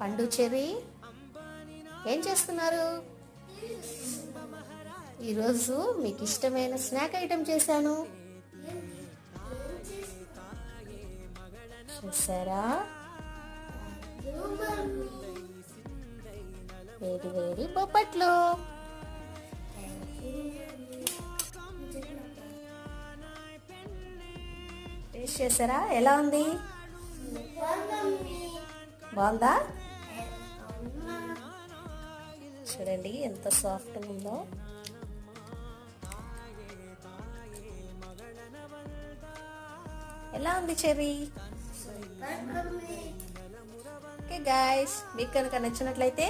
పండు చెర్రీ ఏం చేస్తున్నారు? ఈరోజు మీకు ఇష్టమైన స్నాక్ ఐటెం చేశాను. చూసారా? వేడి వేడి బొప్పట్లు టేస్ట్ చేసారా ఎలా ఉంది? బాగుందా? చూడండి ఎంత సాఫ్ట్గా ఉందో. ఎలా ఉంది చెర్రీ? ఓకే గాయస్ మీకు కనుక నచ్చినట్లయితే